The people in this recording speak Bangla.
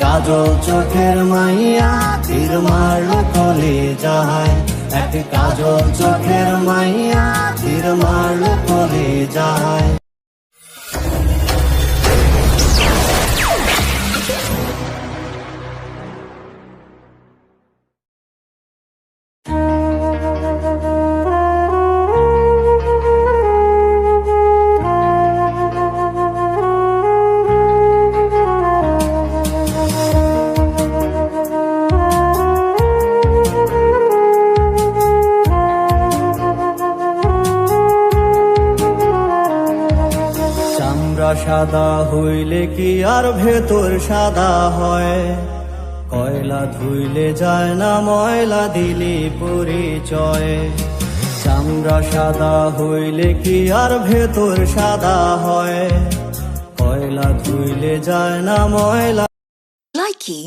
কাজল চোখের মাইয়া, তীর মারলো কলে যায় এক কাজল চোখের মাইয়া, তীর মারলো কলে যায় চামড়া সাদা হইলে কি আর ভেতর সাদা হয়? কয়লা ধুইলে যায় না, ময়লা দিলে পরিচয়। চামড়া সাদা হইলে কি আর ভেতর সাদা হয়? কয়লা ধুইলে যায় না, ময়লা Likey